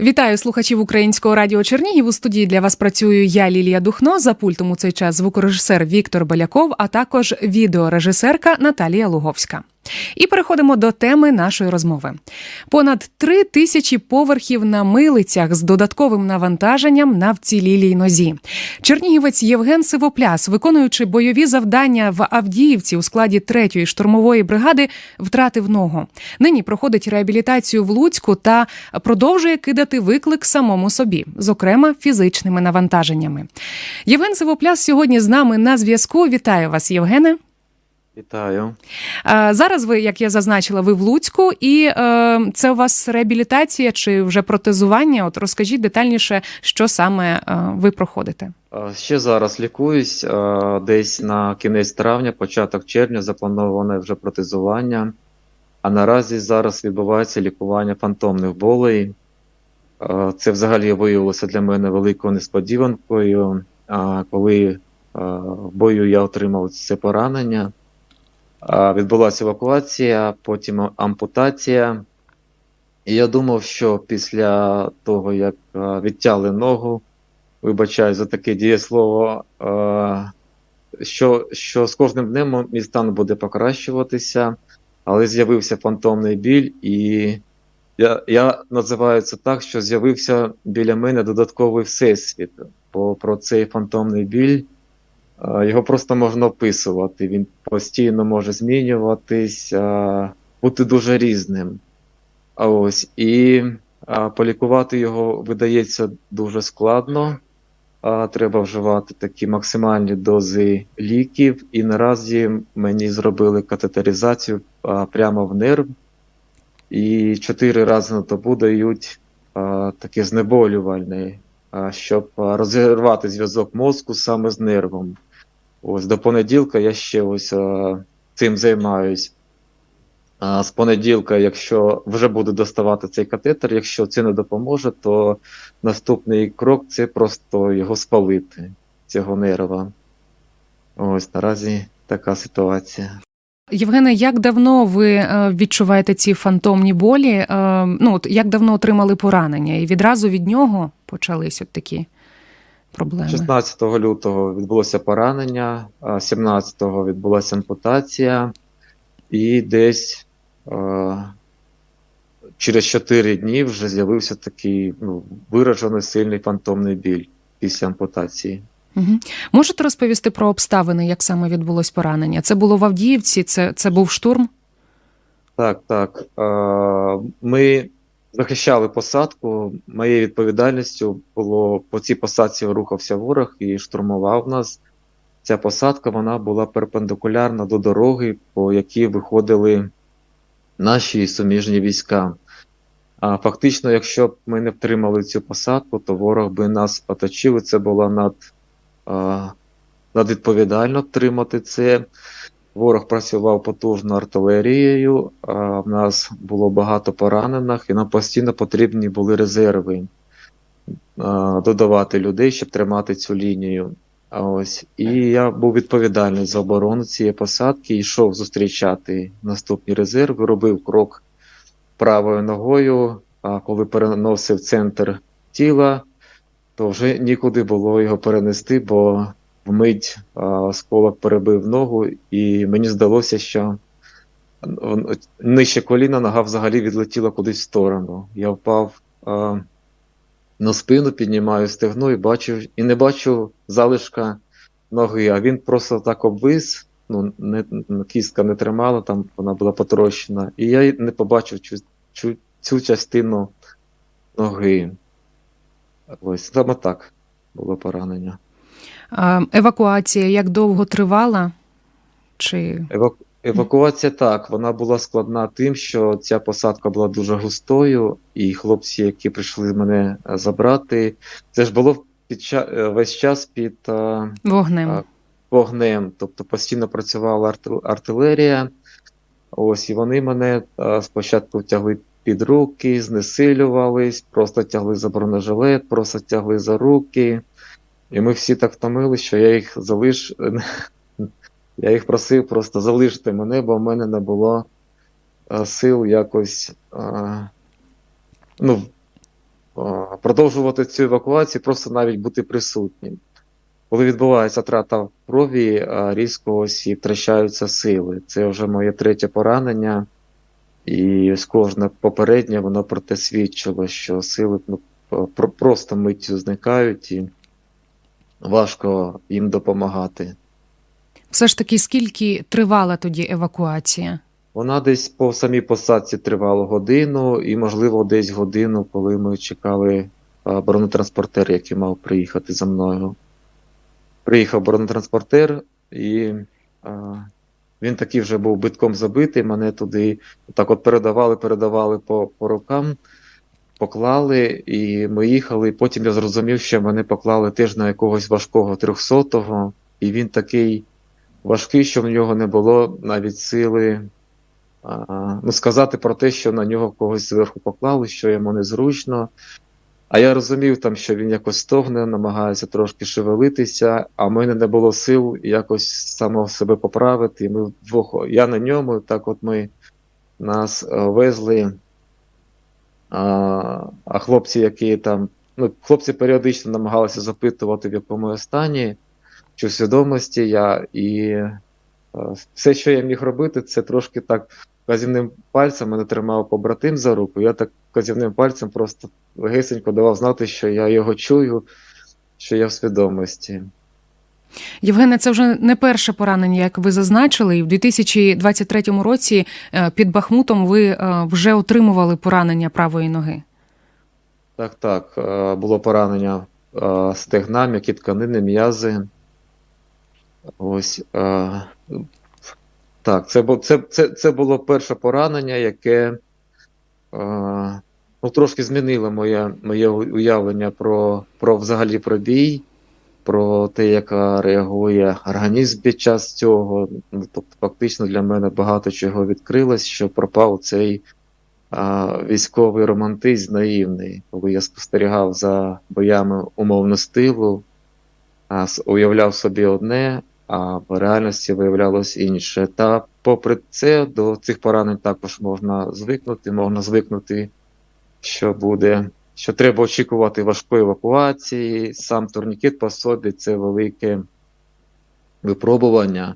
Вітаю слухачів українського радіо Чернігів. У студії для вас працюю я, Лілія Духно. За пультом у цей час звукорежисер Віктор Баляков, а також відеорежисерка Наталія Луговська. І переходимо до теми нашої розмови. Понад три тисячі поверхів на милицях з додатковим навантаженням на вцілілій нозі. Чернігівець Євген Сивопляс, виконуючи бойові завдання в Авдіївці у складі 3-ї штурмової бригади, втратив ногу. Нині проходить реабілітацію в Луцьку та продовжує кидати виклик самому собі, зокрема фізичними навантаженнями. Євген Сивопляс сьогодні з нами на зв'язку. Вітаю вас, Євгене. Вітаю. Зараз ви, як я зазначила, ви в Луцьку, і е, це у вас реабілітація чи вже протезування? От розкажіть детальніше, що саме е, ви проходите. Ще зараз лікуюсь. Десь на кінець травня, початок червня заплановане вже протезування. А наразі зараз відбувається лікування фантомних болей. Це взагалі виявилося для мене великою несподіванкою. Коли в бою я отримав це поранення, відбулася евакуація, потім ампутація. І я думав, що після того, як відтяли ногу, вибачаю за таке дієслово, що, що з кожним днем мій стан буде покращуватися, але з'явився фантомний біль, і я, я називаю це так, що з'явився біля мене додатковий всесвіт. Бо про цей фантомний біль його просто можна описувати. Він постійно може змінюватись, е, бути дуже різним. Ось і полікувати його видається дуже складно. Треба вживати такі максимальні дози ліків, і наразі мені зробили катетеризацію прямо в нерв. І чотири рази на добу дають таке знеболювальне, щоб розірвати зв'язок мозку саме з нервом. Ось до понеділка я ще ось а, цим займаюсь. А з понеділка, якщо вже буду доставати цей катетер, якщо це не допоможе, то наступний крок це просто його спалити, цього нерва. Ось наразі така ситуація. Євгене, як давно ви е, відчуваєте ці фантомні болі? Е, Ну, от як давно отримали поранення? І відразу від нього почались от такі проблеми? 16 лютого відбулося поранення, 17-го відбулася ампутація, і десь е, через 4 дні вже з'явився такий ну, виражений сильний фантомний біль після ампутації. Угу. Можете розповісти про обставини, як саме відбулось поранення? Це було в Авдіївці, це, це був штурм? Так, так. Е, Ми захищали посадку. Моєю відповідальністю було по цій посадці рухався ворог і штурмував нас. Ця посадка вона була перпендикулярна до дороги, по якій виходили наші суміжні війська. А фактично, якщо б ми не втримали цю посадку, то ворог би нас оточив. Це було над, а, надвідповідально втримати це. Ворог працював потужно артилерією, в нас було багато поранених, і нам постійно потрібні були резерви додавати людей, щоб тримати цю лінію. Ось і я був відповідальний за оборону цієї посадки, йшов зустрічати наступні резерви, робив крок правою ногою. А коли переносив центр тіла, то вже нікуди було його перенести, бо вмить осколок перебив ногу, і мені здалося, що нижче коліна нога взагалі відлетіла кудись в сторону. Я впав а, на спину, піднімаю стегно і бачу, і не бачу залишка ноги, а він просто так обвис. Ну, не, кістка не тримала, там вона була потрощена, і я не побачив цю, цю, цю частину ноги. Ось саме так було поранення. Евакуація як довго тривала? Чи Еваку... Евакуація так, вона була складна тим, що ця посадка була дуже густою, і хлопці, які прийшли мене е, забрати, це ж було під ча... е, весь час під е, вогнем? А, вогнем, тобто постійно працювала арти- артилерія. Ось, і вони мене спочатку тягли під руки, знесилювались, просто тягли за бронежилет, просто тягли за руки. І ми всі так втомили, що я їх залиш. Я їх просив просто залишити мене, бо в мене не було е, сил якось е, ну, продовжувати цю евакуацію, просто навіть бути присутнім. Коли відбувається трата крові, е, різко ось і втрачаються сили. Це вже моє третє поранення, і з кожне попереднє воно про те свідчило, що сили ну, про- просто миттю зникають і важко їм допомагати. Все ж таки, скільки тривала тоді евакуація? Вона десь по самій посадці тривала годину, і, можливо, десь годину, коли ми чекали бронетранспортер, який мав приїхати за мною. Приїхав бронетранспортер, і а, він такий вже був битком забитий. Мене туди так от передавали, передавали по, по рукам, поклали, і ми їхали. Потім я зрозумів, що мене поклали теж на якогось важкого трьохсотого, і він такий важкий, що в нього не було навіть сили а, ну, сказати про те, що на нього когось зверху поклали, що йому незручно. А я розумів, там, що він якось стогне, намагається трошки шевелитися, а в мене не було сил якось самого себе поправити. Ми вдвох, я на ньому, так от ми нас е, везли. А, а хлопці, які там, ну, хлопці періодично намагалися запитувати, в якому я стані, чи в свідомості я. І е, все, що я міг робити, це трошки так вказівним пальцем мене тримав побратим за руку. Я так вказівним пальцем просто легесенько давав знати, що я його чую, що я в свідомості. Євгене, це вже не перше поранення, як ви зазначили. І в 2023 році е, під Бахмутом ви е, вже отримували поранення правої ноги. Так, так, е, було поранення стегна, м'які тканини, м'язи. Ось. Так, це, це, це, це було перше поранення, яке ну, трошки змінило моє, моє уявлення про, про взагалі про бій, про те, як е, реагує організм під час цього. Ну, Тобто, фактично для мене багато чого відкрилось, що пропав цей а, військовий романтизм наївний, коли я спостерігав за боями умовно стилу, а, уявляв собі одне, а в реальності виявлялось інше. Та попри це, до цих поранень також можна звикнути, можна звикнути, що буде, що треба очікувати важкої евакуації. Сам турнікет по собі це велике випробування.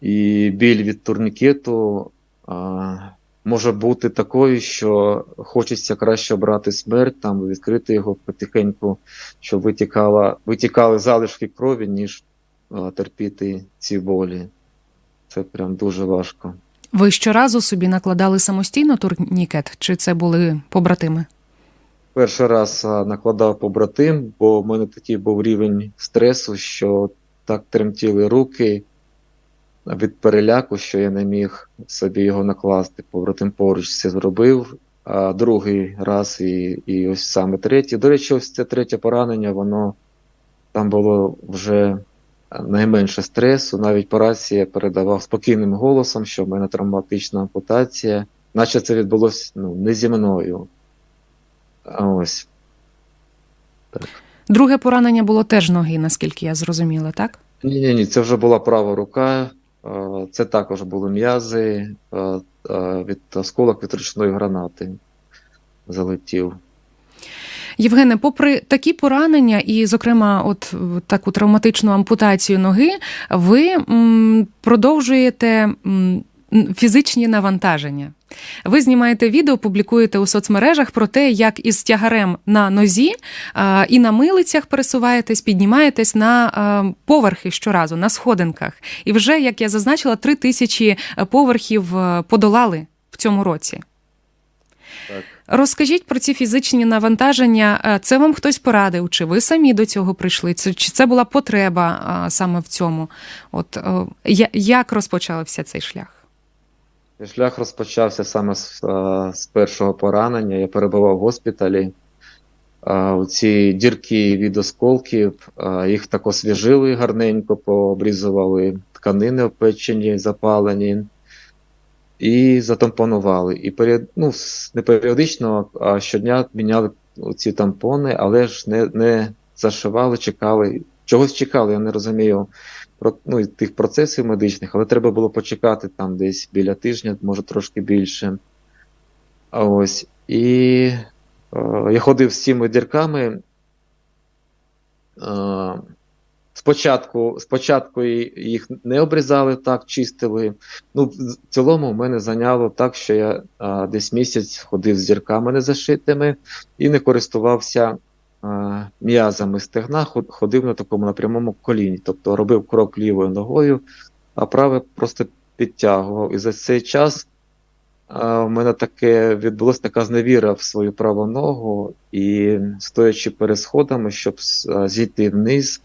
І біль від турнікету а, може бути такою, що хочеться краще обрати смерть, там відкрити його потихеньку, щоб витікала, витікали залишки крові, ніж а, терпіти ці болі. Це прям дуже важко. Ви щоразу собі накладали самостійно турнікет, чи це були побратими? Перший раз накладав побратим, бо в мене такий був рівень стресу, що так тремтіли руки від переляку, що я не міг собі його накласти. Побратим поруч це зробив. А другий раз і, і ось саме третій. До речі, ось це третє поранення, воно там було вже найменше стресу. Навіть по рації я передавав спокійним голосом, що в мене травматична ампутація, наче це відбулося ну, не зі мною. Ось. Друге поранення було теж ноги, наскільки я зрозуміла, так? Ні, ні, ні, це вже була права рука. е, Це також були м'язи е, е, від осколок від ручної гранати залетів. Євгене, попри такі поранення, і, зокрема, от таку травматичну ампутацію ноги, ви м, продовжуєте м, фізичні навантаження. Ви знімаєте відео, публікуєте у соцмережах про те, як із тягарем на нозі а, і на милицях пересуваєтесь, піднімаєтесь на а, поверхи щоразу, на сходинках. І вже, як я зазначила, три тисячі поверхів е, подолали в цьому році. Так. Розкажіть про ці фізичні навантаження. Е, Це вам хтось порадив? Чи ви самі до цього прийшли? Чи це була потреба а, саме в цьому? От е, я- як розпочався цей шлях? Шлях розпочався саме з, е, з першого поранення. Я перебував в госпіталі. Е, Ці дірки від осколків, е, їх так освіжили гарненько, пообрізували тканини опечені, запалені і затампонували. І період, ну, не періодично, а щодня міняли ці тампони, але ж не, не зашивали, чекали. Чогось чекали, я не розумію ну, тих процесів медичних, але треба було почекати там десь біля тижня, може трошки більше. А ось. І я ходив з цими дірками. Е, Спочатку, спочатку їх не обрізали так, чистили. Ну, в цілому в мене зайняло так, що я а, десь місяць ходив з дірками незашитими і не користувався м'язами стегна, ходив на такому на прямому коліні, тобто робив крок лівою ногою, а праве просто підтягував. І за цей час в мене таке відбулася така зневіра в свою праву ногу, і стоячи перед сходами, щоб зійти вниз.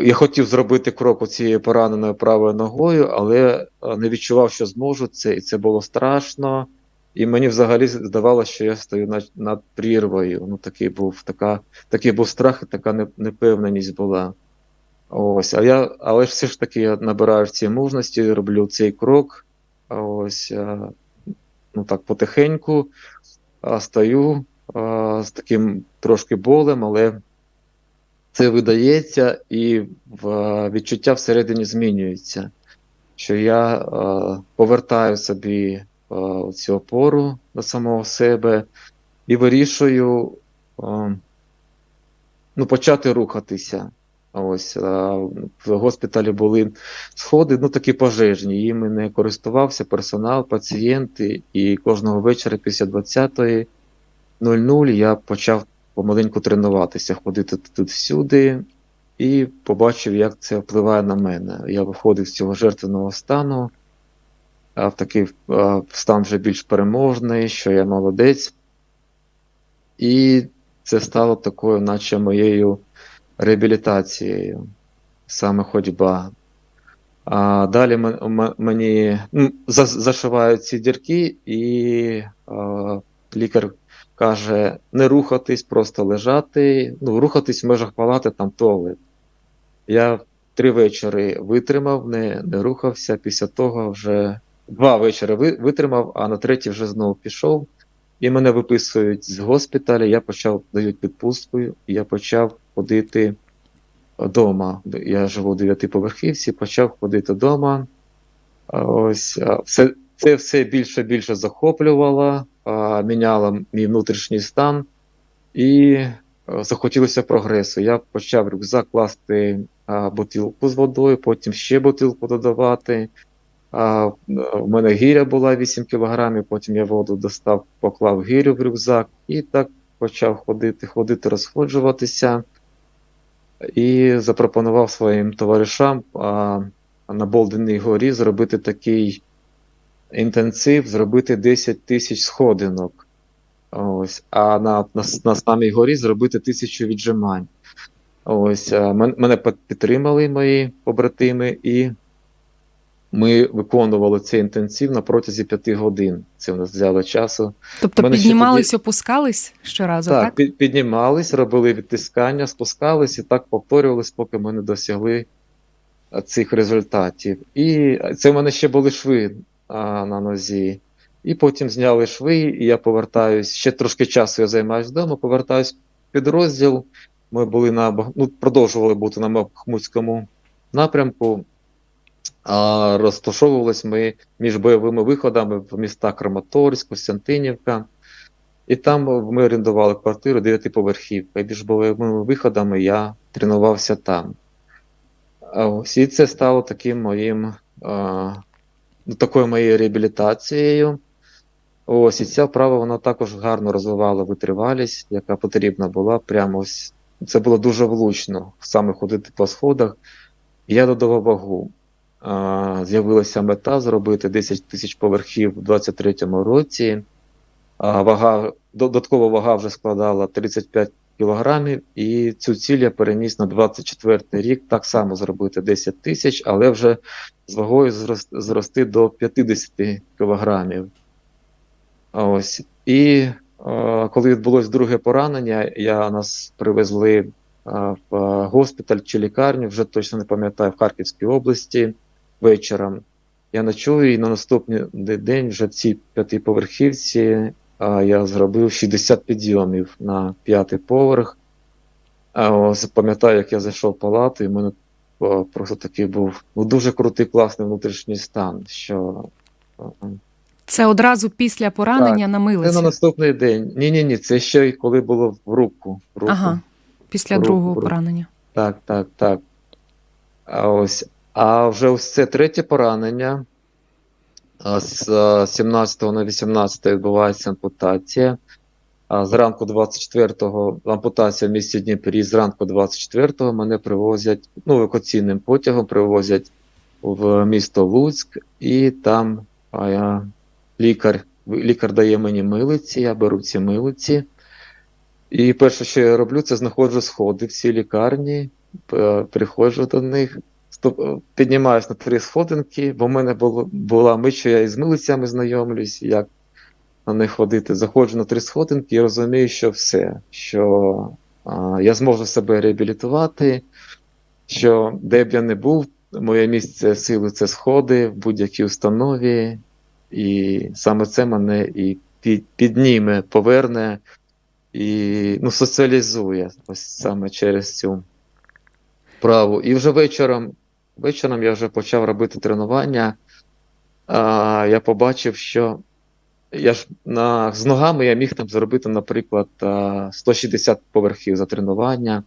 Я хотів зробити крок цією пораненою правою ногою, але не відчував, що зможу це, і це було страшно. І мені взагалі здавалося, що я стою над, над прірвою. Ну, такий був, така, такий був страх і така не- непевненість була. Ось, а я, але все ж таки я набираю в цій мужності, роблю цей крок. Ось, ну так, потихеньку а, з таким трошки болем, але це видається, і відчуття всередині змінюється. Що я е, повертаю собі е, цю опору до самого себе і вирішую е, ну, почати рухатися. Ось е, в госпіталі були сходи, ну такі пожежні. Їми не користувався персонал, пацієнти, і кожного вечора після 20.00 я почав помаленьку тренуватися, ходити тут всюди, і побачив, як це впливає на мене. Я виходив з цього жертвеного стану, в такий стан вже більш переможний, що я молодець. І це стало такою, наче моєю реабілітацією, саме ходьба. А далі мені ну, зашивають ці дірки, і лікар каже: не рухатись, просто лежати. Ну, рухатись в межах палати там туалет. Я три вечори витримав, не, не рухався. Після того вже два вечори витримав, а на третій вже знову пішов. І мене виписують з госпіталя. Я почав дають відпустку, я почав ходити вдома. Я живу у дев'ятиповерхівці, почав ходити вдома. Ось все, це все більше більше захоплювало, міняло мій внутрішній стан, і захотілося прогресу. Я почав рюкзак класти бутилку з водою, потім ще бутилку додавати. А, в мене гіря була 8 кілограмів, потім я воду достав, поклав гірю в рюкзак і так почав ходити, ходити, розходжуватися. І запропонував своїм товаришам а, на Болденій горі зробити такий інтенсив, зробити 10 тисяч сходинок. Ось, а на, на, на самій горі зробити тисячу віджимань. Ось, а, мен- мене підтримали мої побратими, і ми виконували цей інтенсив на протязі 5 годин. Це в нас взяло часу. Тобто мене піднімались, опускались щоразу, так? Так, під- піднімались, робили відтискання, спускались і так повторювались, поки ми не досягли цих результатів. І це в мене ще були шви а, на нозі. І потім зняли шви, і я повертаюсь. Ще трошки часу я займаюся вдома, повертаюсь в підрозділ. Ми були на ну, продовжували бути на Бахмутському напрямку. А розташовувались ми між бойовими виходами в містах Краматорськ, Костянтинівка. І там ми орендували квартиру дев'ятиповерхівка. І між бойовими виходами я тренувався там. Ось і це стало таким моїм, а, ну, такою моєю реабілітацією. Ось і ця вправа вона також гарно розвивала витривалість, яка потрібна була. Прямо ось це було дуже влучно, саме ходити по сходах. Я додавав вагу. З'явилася мета зробити 10 тисяч поверхів у 2023 році. Вага, додаткова вага вже складала 35 кілограмів, і цю ціль я переніс на 24 рік так само зробити 10 тисяч, але вже з вагою зрос- зрости до 50 кілограмів. Ось. І е, коли відбулось друге поранення, я нас привезли е, в госпіталь чи лікарню, вже точно не пам'ятаю, в Харківській області вечором. Я ночую, і на наступний день вже в цій п'ятиповерхівці я зробив 60 підйомів на п'ятий поверх. Пам'ятаю, як я зайшов в палату, і в мене просто такий був ну, дуже крутий, класний внутрішній стан, що Це одразу після поранення Так, на Це на наступний день. Ні, ні, ні, це ще й коли було в руку. В руку. Ага, після Руку, другого руку. поранення. Так, так, так. А ось, а вже ось це третє поранення. З е, 17 на 18 відбувається ампутація. Зранку 24-го ампутація в місті Дніпрі. Зранку 24-го мене привозять, ну, евакуаційним потягом привозять в місто Луцьк, і там а, я, лікар, лікар дає мені милиці, я беру ці милиці. І перше, що я роблю, це знаходжу сходи в цій лікарні, приходжу до них, піднімаюсь на три сходинки, бо в мене було, була мить, що я із милицями знайомлюсь, як на них ходити. Заходжу на три сходинки і розумію, що все, що а, я зможу себе реабілітувати, що де б я не був, моє місце сили це сходи в будь-якій установі, і саме це мене і під, підніме, поверне і ну, соціалізує ось саме через цю вправу. І вже вечором, вечором я вже почав робити тренування. А, я побачив, що я ж на, з ногами я міг там зробити, наприклад, 160 поверхів за тренування.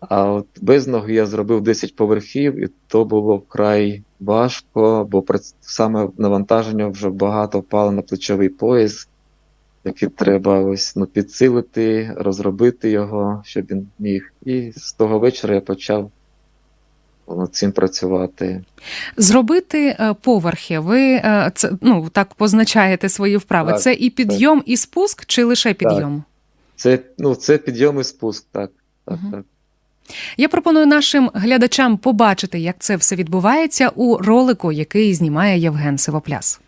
А от без ноги я зробив 10 поверхів, і то було вкрай важко, бо саме навантаження вже багато впало на плечовий пояс, який треба ось ну, підсилити, розробити його, щоб він міг. І з того вечора я почав над цим працювати. Зробити е, поверхи. Ви е, це ну так позначаєте свої вправи. Так, це і підйом, і спуск, чи лише підйом? Це, ну, це підйом і спуск, так. так, угу. так. Я пропоную нашим глядачам побачити, як це все відбувається у ролику, який знімає Євген Сивопляс.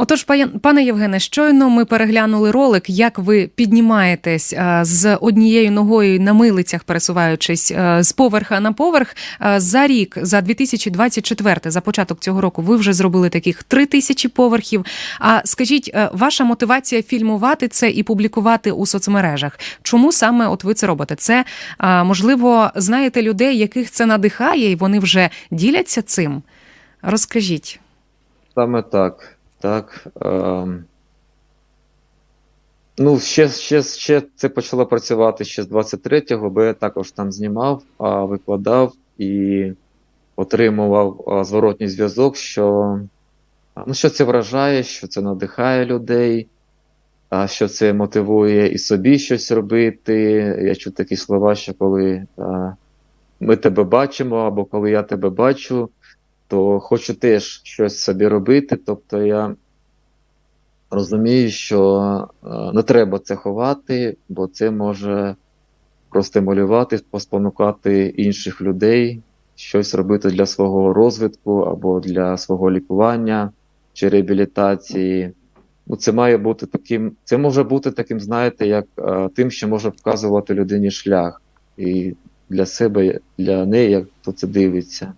Отож, пане Євгене, щойно ми переглянули ролик, як ви піднімаєтесь е, з однією ногою на милицях, пересуваючись е, з поверха на поверх. Е, За рік, за 2024, за початок цього року, ви вже зробили таких три тисячі поверхів. А скажіть, ваша мотивація фільмувати це і публікувати у соцмережах? Чому саме от ви це робите? Це можливо знаєте людей, яких це надихає, і вони вже діляться цим? Розкажіть. Саме так. Так. Ем... Ну, ще, ще, ще це почало працювати ще з 23-го, бо я також там знімав, а, викладав і отримував зворотній зв'язок, що, ну, що це вражає, що це надихає людей, а, що це мотивує і собі щось робити. Я чув такі слова, що коли а, ми тебе бачимо, або коли я тебе бачу, то хочу теж щось собі робити. Тобто я розумію, що е, не треба це ховати, бо це може простимулювати, поспонукати інших людей щось робити для свого розвитку або для свого лікування чи реабілітації. Ну, це має бути таким, це може бути таким, знаєте, як е, тим, що може показувати людині шлях. І для себе, для неї, як хто це дивиться.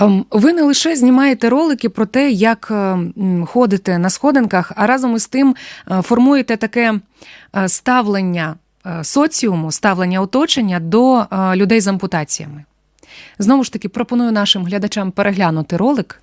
Ем, Ви не лише знімаєте ролики про те, як е, ходите на сходинках, а разом із тим е, формуєте таке е, ставлення соціуму, ставлення оточення до людей з ампутаціями. Знову ж таки, пропоную нашим глядачам переглянути ролик.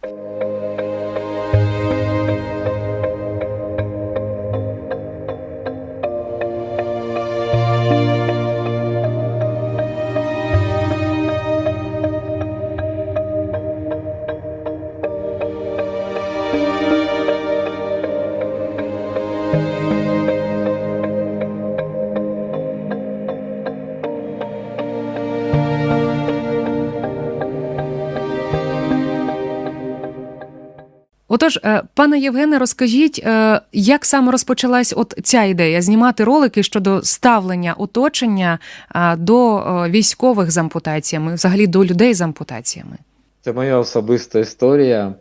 Отож, е, пане Євгене, розкажіть, е, як саме розпочалась от ця ідея знімати ролики щодо ставлення оточення е, до військових з ампутаціями, взагалі до людей з ампутаціями? Це моя особиста історія.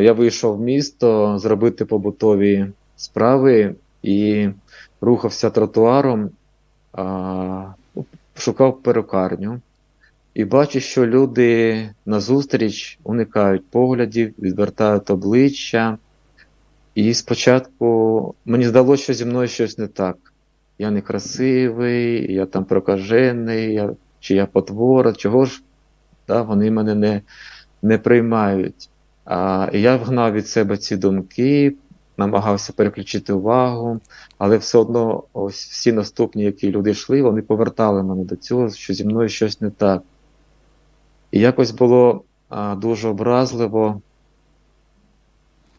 Я вийшов в місто зробити побутові справи, і рухався тротуаром, ну, шукав перукарню. І бачу, що люди назустріч уникають поглядів, відвертають обличчя. І спочатку мені здалося, що зі мною щось не так. Я некрасивий, я там прокажений, я, чи я потвора, чого ж да, вони мене не, не приймають. А, і я вгнав від себе ці думки, намагався переключити увагу, але все одно ось всі наступні, які люди йшли, вони повертали мене до цього, що зі мною щось не так. І якось було дуже образливо.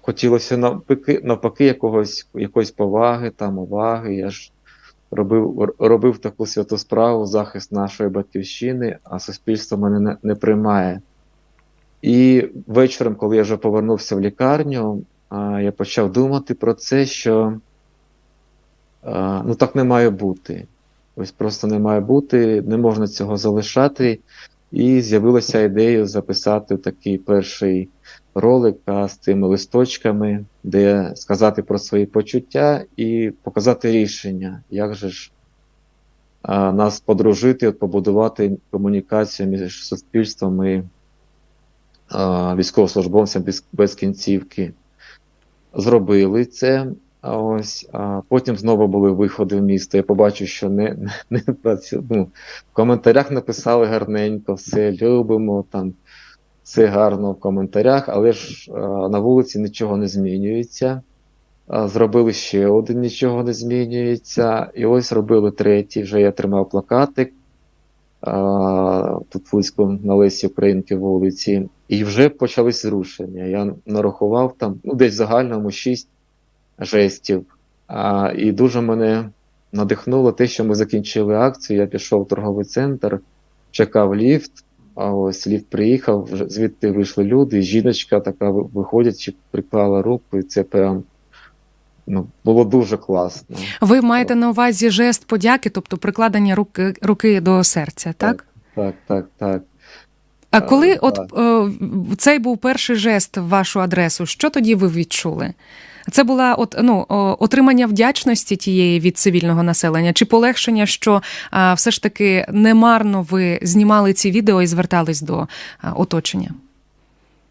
Хотілося навпаки, навпаки якогось, якоїсь поваги, там, уваги. Я ж робив, робив таку святу справу, захист нашої батьківщини, а суспільство мене не, не приймає. І вечором, коли я вже повернувся в лікарню, а, я почав думати про це, що а, ну так не має бути. Ось просто не має бути, не можна цього залишати. І з'явилася ідея записати такий перший ролик з цими листочками, де сказати про свої почуття і показати рішення, як же ж а, нас подружити, побудувати комунікацію між суспільством і а, без, без кінцівки. Зробили це. Ось, а потім знову були виходи в місто. Я побачив, що не, не, працює. Ну, в коментарях написали гарненько, все любимо, там все гарно в коментарях, але ж а, на вулиці нічого не змінюється. А, зробили ще один, нічого не змінюється. І ось робили третій. Вже я тримав плакатик а, тут близько на Лесі Українки вулиці. І вже почались зрушення. Я нарахував там ну, десь в загальному шість жестів. А, і дуже мене надихнуло те, що ми закінчили акцію. Я пішов в торговий центр, чекав ліфт. А ось ліфт приїхав, звідти вийшли люди, і жіночка така ви- виходячи, приклала руку, і це прям ну, було дуже класно. Ви маєте на увазі жест подяки, тобто прикладення руки, руки до серця, так? Так, так, так. А коли от так. е, цей був перший жест в вашу адресу, що тоді ви відчули? Це була от ну отримання вдячності тієї від цивільного населення, чи полегшення, що а, все ж таки немарно ви знімали ці відео і звертались до а, оточення?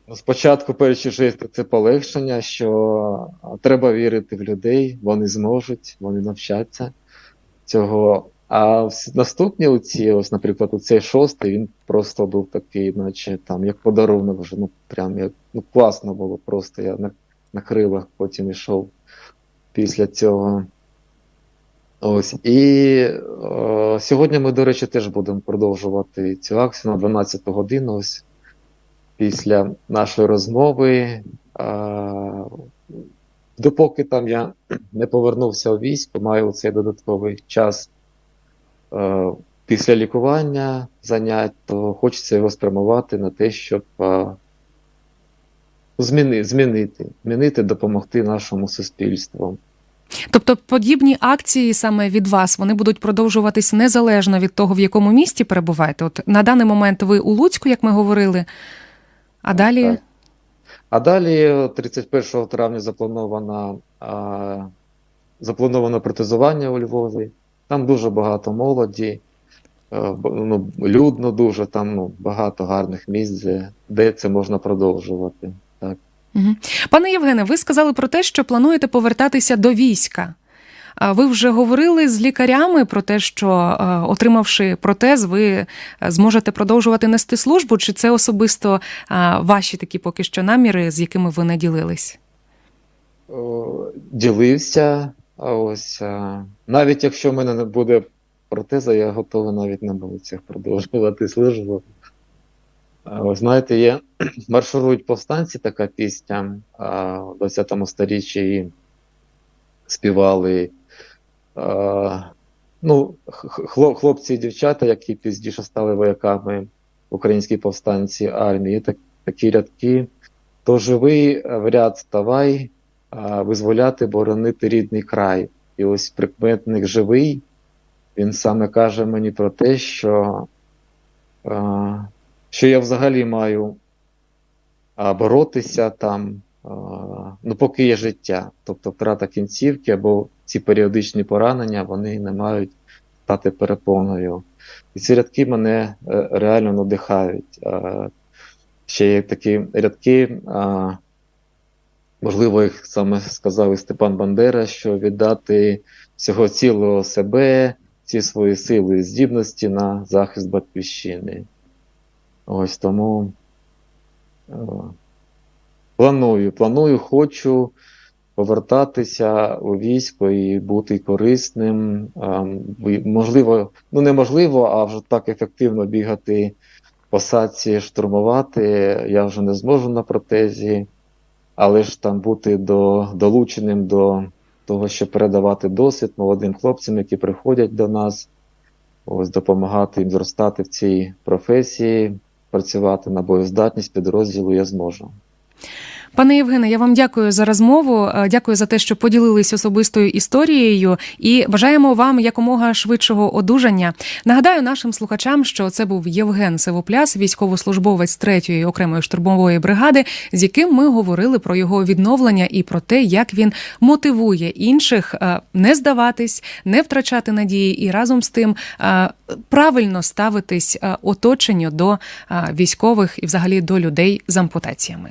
Ну, Спочатку перші жести це полегшення, що треба вірити в людей, вони зможуть, вони навчаться цього. А наступні оці, ось, наприклад, оцей шостий, він просто був такий, наче там, як подарунок вже, ну прям як ну, класно було просто. Я на, крилах потім йшов після цього. Ось. І е, сьогодні ми, до речі, теж будемо продовжувати цю акцію на 12 годину. Ось після нашої розмови. А, допоки там я не повернувся у військо, маю цей додатковий час е, після лікування занять, то хочеться його спрямувати на те, щоб а, зміни, змінити, змінити, допомогти нашому суспільству. Тобто подібні акції саме від вас вони будуть продовжуватись незалежно від того, в якому місті перебуваєте. От на даний момент ви у Луцьку, як ми говорили, а далі Так. А далі 31 травня заплановано, а, заплановано протезування у Львові. Там дуже багато молоді, е, б- ну, людно дуже, там ну, багато гарних місць, де це можна продовжувати. Пане Євгене, ви сказали про те, що плануєте повертатися до війська. Ви вже говорили з лікарями про те, що е, отримавши протез, ви е, зможете продовжувати нести службу, чи це особисто е, ваші такі поки що наміри, з якими ви не ділились? Ділився. Ось навіть якщо в мене не буде протеза, я готовий навіть на вулицях продовжувати службу. Ось знаєте, є марширують повстанці, така пісня в 20 сторіччі і співали. Ну, хлопці і дівчата, які пізніше стали вояками українській повстанці армії, так, такі рядки. То живий в ряд ставай, визволяти, боронити рідний край. І ось прикметник живий, він саме каже мені про те, що, що я взагалі маю боротися там, ну, поки є життя, тобто втрата кінцівки або ці періодичні поранення вони не мають стати перепоною. І ці рядки мене е, реально надихають. Ще є такі рядки, можливо, їх саме сказав і Степан Бандера, що віддати всього цілого себе, всі свої сили і здібності на захист батьківщини. Ось тому е, планую, планую, хочу повертатися у військо і бути корисним. і, Можливо, ну неможливо, а вже так ефективно бігати по садці, штурмувати. Я вже не зможу на протезі, але ж там бути до, долученим до того, щоб передавати досвід молодим хлопцям, які приходять до нас, ось допомагати їм зростати в цій професії, працювати на боєздатність підрозділу я зможу. Пане Євгене, я вам дякую за розмову. е, Дякую за те, що поділились особистою історією, і бажаємо вам якомога швидшого одужання. Нагадаю нашим слухачам, що це був Євген Севопляс, військовослужбовець 3-ї окремої штурмової бригади, з яким ми говорили про його відновлення і про те, як він мотивує інших е, не здаватись, не втрачати надії і разом з тим е, правильно ставитись оточенню до військових і взагалі до людей з ампутаціями.